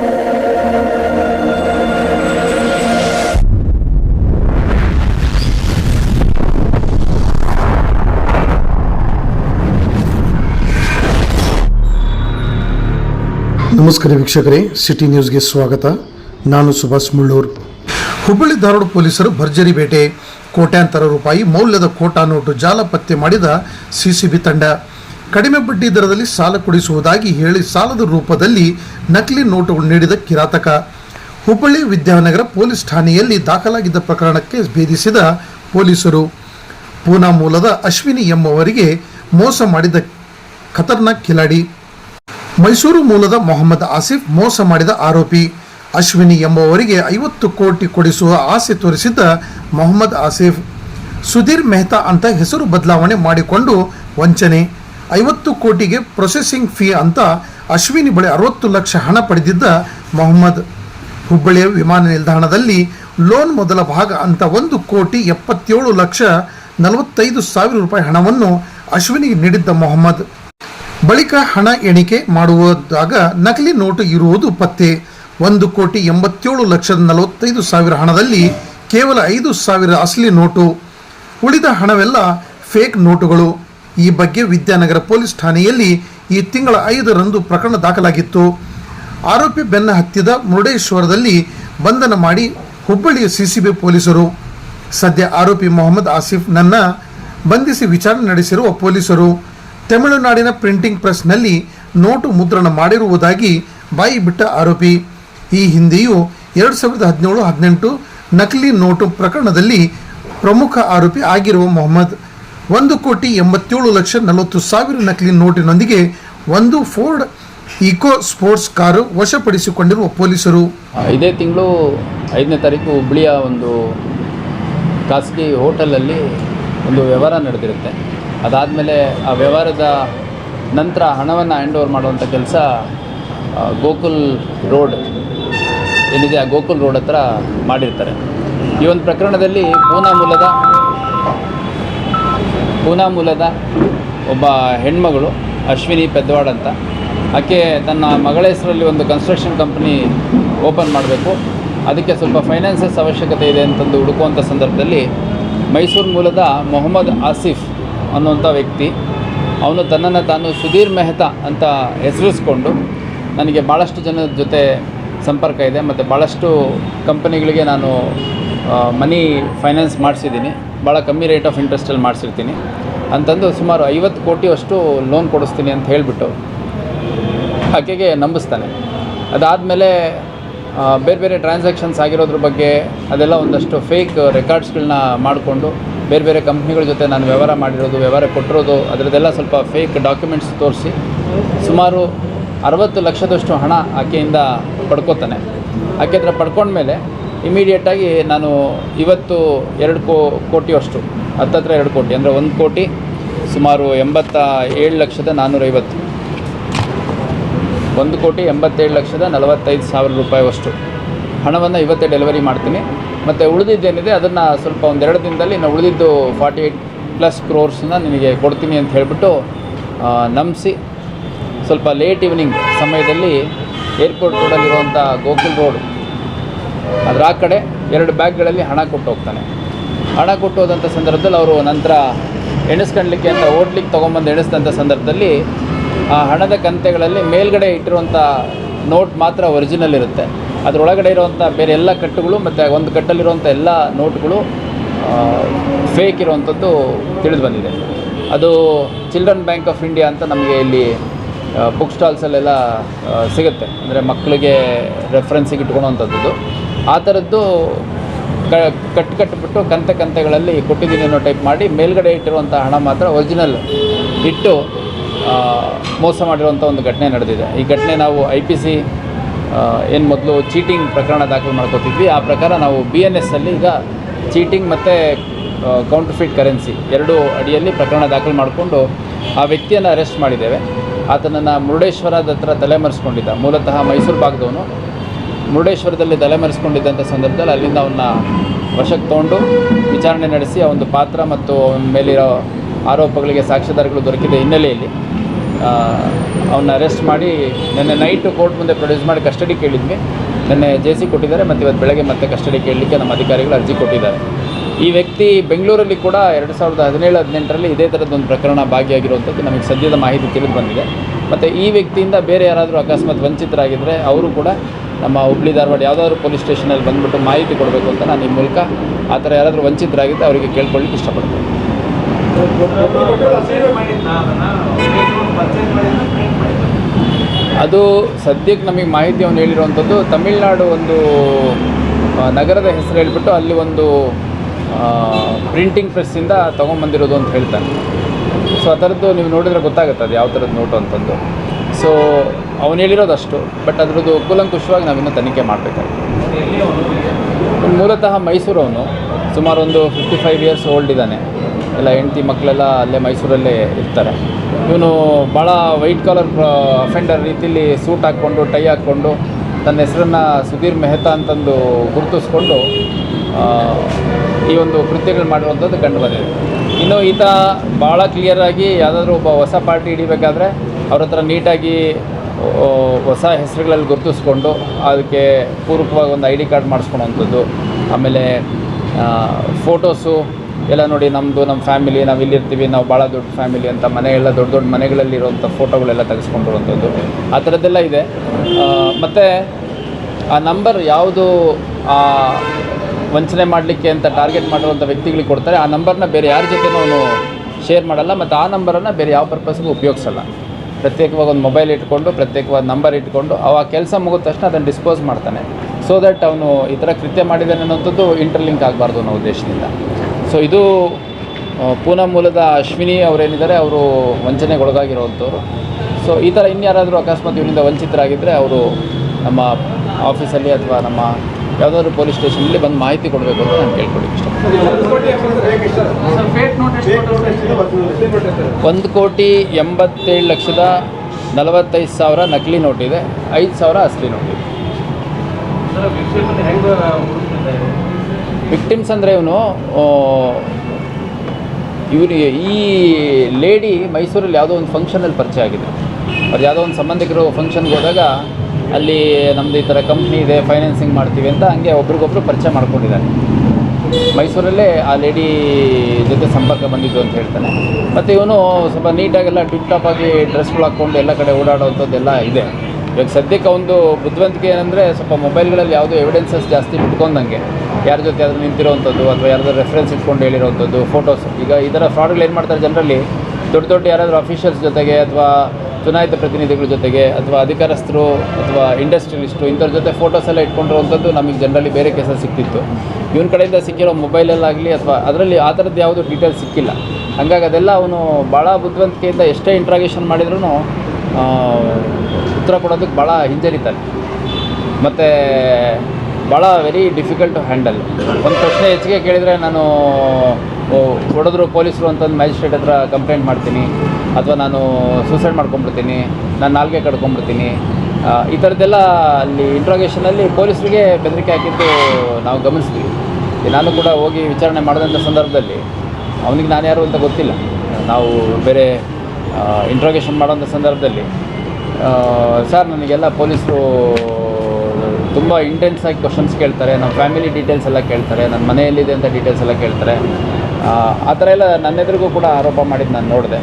ನಮಸ್ಕಾರ ವೀಕ್ಷಕರೇ, ಸಿಟಿ ನ್ಯೂಸ್ಗೆ ಸ್ವಾಗತ. ನಾನು ಸುಭಾಷ್ ಮುಳ್ಳೂರ್. ಹುಬ್ಬಳ್ಳಿ ಧಾರವಾಡ ಪೊಲೀಸರು ಭರ್ಜರಿ ಬೇಟೆ. ಕೋಟ್ಯಾಂತರ ರೂಪಾಯಿ ಮೌಲ್ಯದ ಕೋಟಾ ನೋಟು ಜಾಲ ಪತ್ತೆ ಮಾಡಿದ ಸಿಸಿಬಿ ತಂಡ. ಕಡಿಮೆ ಬಡ್ಡಿ ದರದಲ್ಲಿ ಸಾಲ ಕೊಡಿಸುವುದಾಗಿ ಹೇಳಿ ಸಾಲದ ರೂಪದಲ್ಲಿ ನಕಲಿ ನೋಟುಗಳು ನೀಡಿದ ಕಿರಾತಕ. ಹುಬ್ಬಳ್ಳಿ ವಿದ್ಯಾನಗರ ಪೊಲೀಸ್ ಠಾಣೆಯಲ್ಲಿ ದಾಖಲಾಗಿದ್ದ ಪ್ರಕರಣಕ್ಕೆ ಭೇದಿಸಿದ ಪೊಲೀಸರು. ಪೂನಾ ಮೂಲದ ಅಶ್ವಿನಿ ಎಂಬವರಿಗೆ ಮೋಸ ಮಾಡಿದ ಖತರ್ನಾಕ್ ಕಿಲಾಡಿ. ಮೈಸೂರು ಮೂಲದ ಮೊಹಮ್ಮದ್ ಆಸಿಫ್ ಮೋಸ ಮಾಡಿದ ಆರೋಪಿ. ಅಶ್ವಿನಿ ಎಂಬುವರಿಗೆ ಐವತ್ತು ಕೋಟಿ ಕೊಡಿಸುವ ಆಸೆ ತೋರಿಸಿದ್ದ ಮೊಹಮ್ಮದ್ ಆಸಿಫ್. ಸುಧೀರ್ ಮೆಹ್ತಾ ಅಂತ ಹೆಸರು ಬದಲಾವಣೆ ಮಾಡಿಕೊಂಡು ವಂಚನೆ. ಐವತ್ತು ಕೋಟಿಗೆ ಪ್ರೊಸೆಸಿಂಗ್ ಫೀ ಅಂತ ಅಶ್ವಿನಿ ಬಳಿ ಅರವತ್ತು ಲಕ್ಷ ಹಣ ಪಡೆದಿದ್ದ ಮೊಹಮ್ಮದ್ ಹುಬ್ಬಳ್ಳಿಯ ವಿಮಾನ ನಿಲ್ದಾಣದಲ್ಲಿ ಲೋನ್ ಮೊದಲ ಭಾಗ ಅಂತ ಒಂದು ಕೋಟಿ ಎಪ್ಪತ್ತೇಳು ಲಕ್ಷ ನಲವತ್ತೈದು ಸಾವಿರ ರೂಪಾಯಿ ಹಣವನ್ನು ಅಶ್ವಿನಿಗೆ ನೀಡಿದ್ದ ಮೊಹಮ್ಮದ್. ಬಳಿಕ ಹಣ ಎಣಿಕೆ ಮಾಡುವುದಾಗ ನಕಲಿ ನೋಟು ಇರುವುದು ಪತ್ತೆ. ಒಂದು ಕೋಟಿ ಎಂಬತ್ತೇಳು ಲಕ್ಷದ ನಲವತ್ತೈದು ಸಾವಿರ ಹಣದಲ್ಲಿ ಕೇವಲ ಐದು ಸಾವಿರ ಅಸಲಿ ನೋಟು. ಉಳಿದ ಹಣವೆಲ್ಲ ಫೇಕ್ ನೋಟುಗಳು. ಈ ಬಗ್ಗೆ ವಿದ್ಯಾನಗರ ಪೊಲೀಸ್ ಠಾಣೆಯಲ್ಲಿ ಈ ತಿಂಗಳ ಐದರಂದು ಪ್ರಕರಣ ದಾಖಲಾಗಿತ್ತು. ಆರೋಪಿ ಬೆನ್ನ ಹತ್ತಿದ ಮುರುಡೇಶ್ವರದಲ್ಲಿ ಬಂಧನ ಮಾಡಿ ಹುಬ್ಬಳ್ಳಿಯ ಸಿಸಿಬಿ ಪೊಲೀಸರು. ಸದ್ಯ ಆರೋಪಿ ಮೊಹಮ್ಮದ್ ಆಸಿಫ್ ನನ್ನ ಬಂಧಿಸಿ ವಿಚಾರಣೆ ನಡೆಸಿರುವ ಪೊಲೀಸರು. ತಮಿಳುನಾಡಿನ ಪ್ರಿಂಟಿಂಗ್ ಪ್ರೆಸ್ನಲ್ಲಿ ನೋಟು ಮುದ್ರಣ ಮಾಡಿರುವುದಾಗಿ ಬಾಯಿ ಬಿಟ್ಟ ಆರೋಪಿ. ಈ ಹಿಂದೆಯೂ ಎರಡು ಸಾವಿರದ ಹದಿನೇಳು ಹದಿನೆಂಟು ನಕಲಿ ನೋಟು ಪ್ರಕರಣದಲ್ಲಿ ಪ್ರಮುಖ ಆರೋಪಿ ಆಗಿರುವ ಮೊಹಮ್ಮದ್. ಒಂದು ಕೋಟಿ ಎಂಬತ್ತೇಳು ಲಕ್ಷ ನಲವತ್ತು ಸಾವಿರ ನಕಲಿ ನೋಟಿನೊಂದಿಗೆ ಒಂದು ಫೋರ್ಡ್ ಇಕೋ ಸ್ಪೋರ್ಟ್ಸ್ ಕಾರು ವಶಪಡಿಸಿಕೊಂಡಿರುವ ಪೊಲೀಸರು. ಇದೇ ತಿಂಗಳು ಐದನೇ ತಾರೀಕು ಹುಬ್ಳಿಯ ಒಂದು ಖಾಸಗಿ ಹೋಟೆಲಲ್ಲಿ ಒಂದು ವ್ಯವಹಾರ ನಡೆದಿರುತ್ತೆ. ಅದಾದಮೇಲೆ ಆ ವ್ಯವಹಾರದ ನಂತರ ಹಣವನ್ನು ಹ್ಯಾಂಡ್ ಓವರ್ ಮಾಡುವಂಥ ಕೆಲಸ ಗೋಕುಲ್ ರೋಡ್, ಏನಿದೆ ಆ ಗೋಕುಲ್ ರೋಡ್ ಹತ್ರ ಮಾಡಿರ್ತಾರೆ. ಈ ಒಂದು ಪ್ರಕರಣದಲ್ಲಿ ಪೂನಾ ಮೂಲದ ಪೂನಾ ಮೂಲದ ಒಬ್ಬ ಹೆಣ್ಮಗಳು, ಅಶ್ವಿನಿ ಪೆದ್ವಾಡ್ ಅಂತ. ಆಕೆ ತನ್ನ ಮಗಳ ಹೆಸರಲ್ಲಿ ಒಂದು ಕನ್ಸ್ಟ್ರಕ್ಷನ್ ಕಂಪ್ನಿ ಓಪನ್ ಮಾಡಬೇಕು. ಅದಕ್ಕೆ ಸ್ವಲ್ಪ ಫೈನಾನ್ಸಸ್ ಅವಶ್ಯಕತೆ ಇದೆ ಅಂತಂದು ಹುಡುಕುವಂಥ ಸಂದರ್ಭದಲ್ಲಿ ಮೈಸೂರು ಮೂಲದ ಮೊಹಮ್ಮದ್ ಆಸಿಫ್ ಅನ್ನುವಂಥ ವ್ಯಕ್ತಿ, ಅವನು ತನ್ನನ್ನು ತಾನು ಸುಧೀರ್ ಮೆಹ್ತಾ ಅಂತ ಹೆಸರಿಸ್ಕೊಂಡು ನನಗೆ ಭಾಳಷ್ಟು ಜನದ ಜೊತೆ ಸಂಪರ್ಕ ಇದೆ. ಮತ್ತು ಭಾಳಷ್ಟು ಕಂಪನಿಗಳಿಗೆ ನಾನು ಮನಿ ಫೈನಾನ್ಸ್ ಮಾಡಿಸಿದ್ದೀನಿ. ಭಾಳ ಕಮ್ಮಿ ರೇಟ್ ಆಫ್ ಇಂಟ್ರೆಸ್ಟಲ್ಲಿ ಮಾಡಿಸಿರ್ತೀನಿ. ಅಂತಂದು ಸುಮಾರು ಐವತ್ತು ಕೋಟಿಯಷ್ಟು ಲೋನ್ ಕೊಡಿಸ್ತೀನಿ ಅಂತ ಹೇಳಿಬಿಟ್ಟು ಆಕೆಗೆ ನಂಬಿಸ್ತಾನೆ. ಅದಾದಮೇಲೆ ಬೇರೆ ಬೇರೆ ಟ್ರಾನ್ಸಾಕ್ಷನ್ಸ್ ಆಗಿರೋದ್ರ ಬಗ್ಗೆ ಅದೆಲ್ಲ ಒಂದಷ್ಟು ಫೇಕ್ ರೆಕಾರ್ಡ್ಸ್ಗಳನ್ನ ಮಾಡಿಕೊಂಡು ಬೇರೆ ಬೇರೆ ಕಂಪ್ನಿಗಳ ಜೊತೆ ನಾನು ವ್ಯವಹಾರ ಮಾಡಿರೋದು, ವ್ಯವಹಾರ ಕೊಟ್ಟಿರೋದು, ಅದರದ್ದೆಲ್ಲ ಸ್ವಲ್ಪ ಫೇಕ್ ಡಾಕ್ಯುಮೆಂಟ್ಸ್ ತೋರಿಸಿ ಸುಮಾರು ಅರವತ್ತು ಲಕ್ಷದಷ್ಟು ಹಣ ಆಕೆಯಿಂದ ಪಡ್ಕೋತಾನೆ. ಆಕೆ ಹತ್ರ ಪಡ್ಕೊಂಡ್ಮೇಲೆ ಇಮಿಡಿಯೇಟಾಗಿ ನಾನು ಇವತ್ತು ಎರಡು ಕೋ, ಕೋಟಿಯಷ್ಟು, ಹತ್ತತ್ರ ಎರಡು ಕೋಟಿ, ಅಂದರೆ ಒಂದು ಕೋಟಿ, ಸುಮಾರು ಎಂಬತ್ತ ಏಳು ಲಕ್ಷದ ನಾನ್ನೂರೈವತ್ತು ಒಂದು ಕೋಟಿ ಎಂಬತ್ತೇಳು ಲಕ್ಷದ ನಲವತ್ತೈದು ಸಾವಿರ ರೂಪಾಯಿವಷ್ಟು. ಹಣವನ್ನು ಇವತ್ತೇ ಡೆಲಿವರಿ ಮಾಡ್ತೀನಿ. ಮತ್ತು ಉಳಿದಿದ್ದೇನಿದೆ, ಅದನ್ನು ಸ್ವಲ್ಪ ಒಂದೆರಡು ದಿನದಲ್ಲಿ ನಾನು ಉಳಿದಿದ್ದು ಫಾರ್ಟಿ ಏಯ್ಟ್ ಪ್ಲಸ್ ಕ್ರೋರ್ಸ್ನ ನಿನಗೆ ಕೊಡ್ತೀನಿ ಅಂತ ಹೇಳಿಬಿಟ್ಟು ನಂಬಿಸಿ, ಸ್ವಲ್ಪ ಲೇಟ್ ಈವ್ನಿಂಗ್ ಸಮಯದಲ್ಲಿ ಏರ್ಪೋರ್ಟ್ ರೋಡಲ್ಲಿರುವಂಥ ಗೋಕುಲ್ ರೋಡ್ ಅದರ ಆ ಕಡೆ ಎರಡು ಬ್ಯಾಗ್ಗಳಲ್ಲಿ ಹಣ ಕೊಟ್ಟು ಹೋಗ್ತಾನೆ. ಹಣ ಕೊಟ್ಟು ಹೋದಂಥ ಸಂದರ್ಭದಲ್ಲಿ ಅವರು ನಂತರ ಎಣಿಸ್ಕೊಳ್ಲಿಕ್ಕೆ ಅಂತ ಓಡ್ಲಿಕ್ಕೆ ತೊಗೊಂಬಂದು ಎಣಿಸಿದಂಥ ಸಂದರ್ಭದಲ್ಲಿ ಆ ಹಣದ ಕಂತೆಗಳಲ್ಲಿ ಮೇಲ್ಗಡೆ ಇಟ್ಟಿರುವಂಥ ನೋಟ್ ಮಾತ್ರ ಒರಿಜಿನಲ್ ಇರುತ್ತೆ. ಅದರೊಳಗಡೆ ಇರುವಂಥ ಬೇರೆ ಎಲ್ಲ ಕಟ್ಟುಗಳು ಮತ್ತು ಒಂದು ಕಟ್ಟಲ್ಲಿರುವಂಥ ಎಲ್ಲ ನೋಟ್ಗಳು ಫೇಕ್ ಇರುವಂಥದ್ದು ತಿಳಿದು ಬಂದಿದೆ. ಅದು ಚಿಲ್ಡ್ರನ್ ಬ್ಯಾಂಕ್ ಆಫ್ ಇಂಡಿಯಾ ಅಂತ ನಮಗೆ ಇಲ್ಲಿ ಬುಕ್ ಸ್ಟಾಲ್ಸಲ್ಲೆಲ್ಲ ಸಿಗುತ್ತೆ. ಅಂದರೆ ಮಕ್ಕಳಿಗೆ ರೆಫರೆನ್ಸಿಗೆ ಇಟ್ಕೊಳೋವಂಥದ್ದು ಆ ಥರದ್ದು ಕಟ್ ಕಟ್ಟಿಬಿಟ್ಟು ಕಂತೆ ಕಂತೆಗಳಲ್ಲಿ ಕೊಟ್ಟಿದ್ದೀನಿ ಅನ್ನೋ ಟೈಪ್ ಮಾಡಿ ಮೇಲ್ಗಡೆ ಇಟ್ಟಿರುವಂಥ ಹಣ ಮಾತ್ರ ಒರಿಜಿನಲ್ ಇಟ್ಟು ಮೋಸ ಮಾಡಿರುವಂಥ ಒಂದು ಘಟನೆ ನಡೆದಿದೆ. ಈ ಘಟನೆ ನಾವು ಐ ಪಿ ಸಿ ಏನು ಮೊದಲು ಚೀಟಿಂಗ್ ಪ್ರಕರಣ ದಾಖಲು ಮಾಡ್ಕೋತಿದ್ವಿ. ಆ ಪ್ರಕಾರ ನಾವು ಬಿ ಎನ್ ಎಸ್ಸಲ್ಲಿ ಈಗ ಚೀಟಿಂಗ್ ಮತ್ತು ಕೌಂಟರ್ಫಿಟ್ ಕರೆನ್ಸಿ ಎರಡು ಅಡಿಯಲ್ಲಿ ಪ್ರಕರಣ ದಾಖಲು ಮಾಡಿಕೊಂಡು ಆ ವ್ಯಕ್ತಿಯನ್ನು ಅರೆಸ್ಟ್ ಮಾಡಿದ್ದೇವೆ. ಆತನನ್ನು ಮುರುಡೇಶ್ವರದ ಹತ್ರ ತಲೆಮರೆಸ್ಕೊಂಡಿದ್ದ. ಮೂಲತಃ ಮೈಸೂರು ಭಾಗದವನು. ಮುರುಡೇಶ್ವರದಲ್ಲಿ ತಲೆಮರೆಸ್ಕೊಂಡಿದ್ದಂಥ ಸಂದರ್ಭದಲ್ಲಿ ಅಲ್ಲಿಂದ ಅವನ್ನ ವಶಕ್ಕೆ ತಗೊಂಡು ವಿಚಾರಣೆ ನಡೆಸಿ ಆ ಒಂದು ಪಾತ್ರ ಮತ್ತು ಅವನ ಮೇಲಿರೋ ಆರೋಪಗಳಿಗೆ ಸಾಕ್ಷ್ಯಾಧಾರಗಳು ದೊರಕಿದ ಹಿನ್ನೆಲೆಯಲ್ಲಿ ಅವನ್ನ ಅರೆಸ್ಟ್ ಮಾಡಿ ನಿನ್ನೆ ನೈಟ್ ಕೋರ್ಟ್ ಮುಂದೆ ಪ್ರೊಡ್ಯೂಸ್ ಮಾಡಿ ಕಸ್ಟಡಿ ಕೇಳಿದ್ವಿ. ನಿನ್ನೆ ಜೆ ಸಿ ಕೊಟ್ಟಿದ್ದಾರೆ ಮತ್ತು ಇವತ್ತು ಬೆಳಗ್ಗೆ ಮತ್ತೆ ಕಸ್ಟಡಿ ಕೇಳಲಿಕ್ಕೆ ನಮ್ಮ ಅಧಿಕಾರಿಗಳು ಅರ್ಜಿ ಕೊಟ್ಟಿದ್ದಾರೆ. ಈ ವ್ಯಕ್ತಿ ಬೆಂಗಳೂರಲ್ಲಿ ಕೂಡ ಎರಡು ಸಾವಿರದ ಹದಿನೇಳು, ಹದಿನೆಂಟರಲ್ಲಿ ಇದೇ ಥರದ್ದೊಂದು ಪ್ರಕರಣ ಭಾಗಿಯಾಗಿರುವಂಥದ್ದು ನಮಗೆ ಸದ್ಯದ ಮಾಹಿತಿ ತಿಳಿದು ಬಂದಿದೆ. ಮತ್ತು ಈ ವ್ಯಕ್ತಿಯಿಂದ ಬೇರೆ ಯಾರಾದರೂ ಅಕಸ್ಮಾತ್ ವಂಚಿತರಾಗಿದ್ದರೆ ಅವರು ಕೂಡ ನಮ್ಮ ಹುಬ್ಳಿ ಧಾರವಾಡ ಯಾವುದಾದ್ರು ಪೊಲೀಸ್ ಸ್ಟೇಷನಲ್ಲಿ ಬಂದುಬಿಟ್ಟು ಮಾಹಿತಿ ಕೊಡಬೇಕು ಅಂತ ನಾನು ಈ ಮೂಲಕ ಆ ಥರ ಯಾರಾದರೂ ವಂಚಿತರಾಗಿದ್ದರೆ ಅವರಿಗೆ ಕೇಳ್ಕೊಳ್ಳಿಕ್ಕೆ ಇಷ್ಟಪಡ್ತೀನಿ. ಅದು ಸದ್ಯಕ್ಕೆ ನಮಗೆ ಮಾಹಿತಿ ಅವನು ಹೇಳಿರುವಂಥದ್ದು ತಮಿಳ್ನಾಡು ಒಂದು ನಗರದ ಹೆಸರು ಹೇಳಿಬಿಟ್ಟು ಅಲ್ಲಿ ಒಂದು ಪ್ರಿಂಟಿಂಗ್ ಪ್ರೆಸ್ಸಿಂದ ತೊಗೊಂಬಂದಿರೋದು ಅಂತ ಹೇಳ್ತಾನೆ ಸೊ ಆ ಥರದ್ದು ನೀವು ನೋಡಿದರೆ ಗೊತ್ತಾಗುತ್ತೆ ಅದು ಯಾವ ಥರದ್ದು ನೋಟು ಅಂತಂದು. ಸೊ ಅವನು ಹೇಳಿರೋದು ಅಷ್ಟು ಬಟ್ ಅದರದ್ದು ಕೂಲಂಕುಷವಾಗಿ ನಾವಿನ್ನೂ ತನಿಖೆ ಮಾಡಬೇಕು ಮೂಲತಃ ಮೈಸೂರು ಅವನು ಸುಮಾರು ಒಂದು ಫಿಫ್ಟಿ ಫೈವ್ ಇಯರ್ಸ್ ಓಲ್ಡ್ ಇದ್ದಾನೆ. ಎಲ್ಲ ಹೆಂಡತಿ ಮಕ್ಕಳೆಲ್ಲ ಅಲ್ಲೇ ಮೈಸೂರಲ್ಲೇ ಇರ್ತಾರೆ. ಇವನು ಭಾಳ ವೈಟ್ ಕಾಲರ್ ಅಫೆಂಡರ್ ರೀತಿಯಲ್ಲಿ ಸೂಟ್ ಹಾಕ್ಕೊಂಡು ಟೈ ಹಾಕ್ಕೊಂಡು, ತನ್ನ ಹೆಸರನ್ನು ಸುಧೀರ್ ಮೆಹ್ತಾ ಅಂತಂದು ಗುರುತಿಸ್ಕೊಂಡು ಈ ಒಂದು ಕೃತ್ಯಗಳು ಮಾಡುವಂಥದ್ದು ಕಂಡು ಬಂದಿದೆ. ಇನ್ನು ಈತ ಭಾಳ ಕ್ಲಿಯರಾಗಿ ಯಾವುದಾದ್ರೂ ಒಬ್ಬ ಹೊಸ ಪಾರ್ಟಿ ಹಿಡಿಬೇಕಾದ್ರೆ ಅವ್ರ ಹತ್ರ ನೀಟಾಗಿ ಹೊಸ ಹೆಸರುಗಳಲ್ಲಿ ಗುರುತಿಸ್ಕೊಂಡು ಅದಕ್ಕೆ ಪೂರ್ವಕವಾಗಿ ಒಂದು ಐ ಡಿ ಕಾರ್ಡ್ ಮಾಡಿಸ್ಕೊಳೋವಂಥದ್ದು ಆಮೇಲೆ ಫೋಟೋಸು ಎಲ್ಲ ನೋಡಿ ನಮ್ಮದು ನಮ್ಮ ಫ್ಯಾಮಿಲಿ, ನಾವು ಇಲ್ಲಿರ್ತೀವಿ, ನಾವು ಭಾಳ ದೊಡ್ಡ ಫ್ಯಾಮಿಲಿ ಅಂತ ಮನೆಯೆಲ್ಲ ದೊಡ್ಡ ದೊಡ್ಡ ಮನೆಗಳಲ್ಲಿರುವಂಥ ಫೋಟೋಗಳೆಲ್ಲ ತೆಗೆಸ್ಕೊಂಡಿರುವಂಥದ್ದು. ಆ ಥರದ್ದೆಲ್ಲ ಇದೆ. ಮತ್ತು ಆ ನಂಬರ್ ಯಾವುದು ವಂಚನೆ ಮಾಡಲಿಕ್ಕೆ ಅಂತ ಟಾರ್ಗೆಟ್ ಮಾಡಿರುವಂಥ ವ್ಯಕ್ತಿಗಳಿಗೆ ಕೊಡ್ತಾರೆ. ಆ ನಂಬರ್ನ ಬೇರೆ ಯಾರ ಜೊತೆನೂ ಅವನು ಶೇರ್ ಮಾಡಲ್ಲ, ಮತ್ತು ಆ ನಂಬರನ್ನು ಬೇರೆ ಯಾವ ಪರ್ಪಸ್ಗೂ ಉಪಯೋಗಿಸಲ್ಲ. ಪ್ರತ್ಯೇಕವಾಗಿ ಒಂದು ಮೊಬೈಲ್ ಇಟ್ಕೊಂಡು, ಪ್ರತ್ಯೇಕವಾದ ನಂಬರ್ ಇಟ್ಕೊಂಡು ಅವ ಕೆಲಸ ಮುಗಿದ ತಕ್ಷಣ ಅದನ್ನು ಡಿಸ್ಪೋಸ್ ಮಾಡ್ತಾನೆ. ಸೊ ದಟ್ ಅವನು ಈ ಥರ ಕೃತ್ಯ ಮಾಡಿದ್ದಾನೆ ಅನ್ನೋಂಥದ್ದು ಇಂಟರ್ಲಿಂಕ್ ಆಗಬಾರ್ದು ಅನ್ನೋ ಉದ್ದೇಶದಿಂದ. ಸೊ ಇದು ಪೂನಾ ಮೂಲದ ಅಶ್ವಿನಿ ಅವರೇನಿದ್ದಾರೆ, ಅವರು ವಂಚನೆಗೆ ಒಳಗಾಗಿರುವಂಥವ್ರು ಸೊ ಈ ಥರ ಇನ್ಯಾರಾದರೂ ಅಕಸ್ಮಾತ್ ಇವರಿಂದ ವಂಚಿತರಾಗಿದ್ದರೆ ಅವರು ನಮ್ಮ ಆಫೀಸಲ್ಲಿ ಅಥವಾ ನಮ್ಮ ಯಾವುದಾದ್ರೂ ಪೊಲೀಸ್ ಸ್ಟೇಷನಲ್ಲಿ ಬಂದು ಮಾಹಿತಿ ಕೊಡಬೇಕು ಅಂತ ನಾನು ಕೇಳ್ಕೊಡಿ ಒಂದು ಕೋಟಿ ಎಂಬತ್ತೇಳು ಲಕ್ಷದ ನಲವತ್ತೈದು ಸಾವಿರ ನಕಲಿ ನೋಟ್ ಇದೆ ಐದು ಸಾವಿರ ಅಸಲಿ ನೋಟ್ ಇದೆ ವಿಕ್ಟಿಮ್ಸ್ ಅಂದರೆ ಇವನು ಇವನಿಗೆ ಈ ಲೇಡಿ ಮೈಸೂರಲ್ಲಿ ಯಾವುದೋ ಒಂದು ಫಂಕ್ಷನಲ್ಲಿ ಪರಿಚಯ ಆಗಿದೆ ಅವ್ರು ಯಾವುದೋ ಒಂದು ಸಂಬಂಧಿಕರು ಫಂಕ್ಷನ್ಗೆ ಹೋದಾಗ ಅಲ್ಲಿ ನಮ್ಮದು ಈ ಥರ ಕಂಪ್ನಿ ಇದೆ ಫೈನಾನ್ಸಿಂಗ್ ಮಾಡ್ತೀವಿ ಅಂತ ಹಂಗೆ ಒಬ್ರಿಗೊಬ್ರು ಪರಿಚಯ ಮಾಡ್ಕೊಂಡಿದ್ದಾರೆ. ಮೈಸೂರಲ್ಲೇ ಆ ಲೇಡಿ ಜೊತೆ ಸಂಪರ್ಕ ಬಂದಿದ್ದು ಅಂತ ಹೇಳ್ತಾನೆ. ಮತ್ತು ಇವನು ಸ್ವಲ್ಪ ನೀಟಾಗೆಲ್ಲ ಟಿಪ್ ಆಗಿ ಡ್ರೆಸ್ಗಳು ಹಾಕ್ಕೊಂಡು ಎಲ್ಲ ಕಡೆ ಓಡಾಡೋವಂಥದ್ದೆಲ್ಲ ಇದೆ. ಇವಾಗ ಸದ್ಯಕ್ಕೆ ಒಂದು ಬುದ್ಧಿವಂತಿಕೆ ಏನಂದರೆ ಸ್ವಲ್ಪ ಮೊಬೈಲ್ಗಳಲ್ಲಿ ಯಾವುದೋ ಎವಿಡೆನ್ಸಸ್ ಜಾಸ್ತಿ ಬಿಟ್ಕೊಂಡಂಗೆ. ಯಾರ ಜೊತೆ ಆದರೂ ನಿಂತಿರೋವಂಥದ್ದು ಅಥವಾ ಯಾರಾದ್ರೂ ರೆಫರೆನ್ಸ್ ಇಟ್ಕೊಂಡು ಹೇಳಿರೋವಂಥದ್ದು ಫೋಟೋಸ್ ಈಗ ಈ ಥರ ಫ್ರಾಡ್ಗಳು ಏನು ಮಾಡ್ತಾರೆ ಜನರಲ್ಲಿ? ದೊಡ್ಡ ದೊಡ್ಡ ಯಾರಾದರೂ ಅಫಿಷಿಯಲ್ಸ್ ಜೊತೆಗೆ ಅಥವಾ ಚುನಾಯಿತ ಪ್ರತಿನಿಧಿಗಳ ಜೊತೆಗೆ ಅಥವಾ ಅಧಿಕಾರಸ್ಥರು ಅಥವಾ ಇಂಡಸ್ಟ್ರಿಯಲಿಸ್ಟು ಇಂಥವ್ರ ಜೊತೆ ಫೋಟೋಸ್ ಎಲ್ಲ ಇಟ್ಕೊಂಡಿರುವಂಥದ್ದು ನಮಗೆ ಜನರಲಿ ಬೇರೆ ಕೆಲಸ ಸಿಕ್ತಿತ್ತು. ಇವನ ಕಡೆಯಿಂದ ಸಿಕ್ಕಿರೋ ಮೊಬೈಲಲ್ಲಾಗಲಿ ಅಥವಾ ಅದರಲ್ಲಿ ಆ ಥರದ್ದು ಯಾವುದೂ ಡೀಟೇಲ್ಸ್ ಸಿಕ್ಕಿಲ್ಲ. ಹಾಗಾಗಿ ಅದೆಲ್ಲ ಅವನು ಭಾಳ ಬುದ್ಧಿವಂತಿಕೆಯಿಂದ ಎಷ್ಟೇ ಇಂಟ್ರಾಗೇಷನ್ ಮಾಡಿದ್ರೂ ಉತ್ತರ ಕೊಡೋದಕ್ಕೆ ಭಾಳ ಹಿಂಜರಿತಾನೆ. ಮತ್ತು ಭಾಳ ವೆರಿ ಡಿಫಿಕಲ್ಟ್ ಟು ಹ್ಯಾಂಡಲ್ ಒಂದು ಪ್ರಶ್ನೆ ಹೆಚ್ಚಿಗೆ ಕೇಳಿದರೆ ನಾನು ಹೊಡೆದ್ರು ಪೊಲೀಸರು ಅಂತಂದು ಮ್ಯಾಜಿಸ್ಟ್ರೇಟ್ ಹತ್ರ ಕಂಪ್ಲೇಂಟ್ ಮಾಡ್ತೀನಿ, ಅಥವಾ ನಾನು ಸೂಸೈಡ್ ಮಾಡ್ಕೊಂಬಿಡ್ತೀನಿ ನಾನು ನಾಲ್ಗೆ ಕಡ್ಕೊಂಬಿಡ್ತೀನಿ ಈ ಥರದ್ದೆಲ್ಲ ಅಲ್ಲಿ ಇಂಟ್ರಾಗೇಷನಲ್ಲಿ ಪೊಲೀಸರಿಗೆ ಬೆದರಿಕೆ ಹಾಕಿದ್ದು ನಾವು ಗಮನಿಸಿದ್ವಿ. ನಾನು ಕೂಡ ಹೋಗಿ ವಿಚಾರಣೆ ಮಾಡಿದಂಥ ಸಂದರ್ಭದಲ್ಲಿ, ಅವನಿಗೆ ನಾನು ಯಾರು ಅಂತ ಗೊತ್ತಿಲ್ಲ. ನಾವು ಬೇರೆ ಇಂಟ್ರಾಗೇಷನ್ ಮಾಡೋಂಥ ಸಂದರ್ಭದಲ್ಲಿ ಸರ್, ನನಗೆಲ್ಲ ಪೊಲೀಸರು ತುಂಬ ಇಂಟೆನ್ಸ್ ಆಗಿ ಕ್ವಶನ್ಸ್ ಕೇಳ್ತಾರೆ, ನಮ್ಮ ಫ್ಯಾಮಿಲಿ ಡೀಟೇಲ್ಸ್ ಎಲ್ಲ ಕೇಳ್ತಾರೆ, ನನ್ನ ಮನೆಯಲ್ಲಿದೆ ಅಂತ ಡೀಟೇಲ್ಸ್ ಎಲ್ಲ ಕೇಳ್ತಾರೆ. ಆ ಥರ ಎಲ್ಲ ನನ್ನ ಎದುರಿಗೂ ಕೂಡ ಆರೋಪ ಮಾಡಿದ್ದು ನಾನು ನೋಡಿದೆ.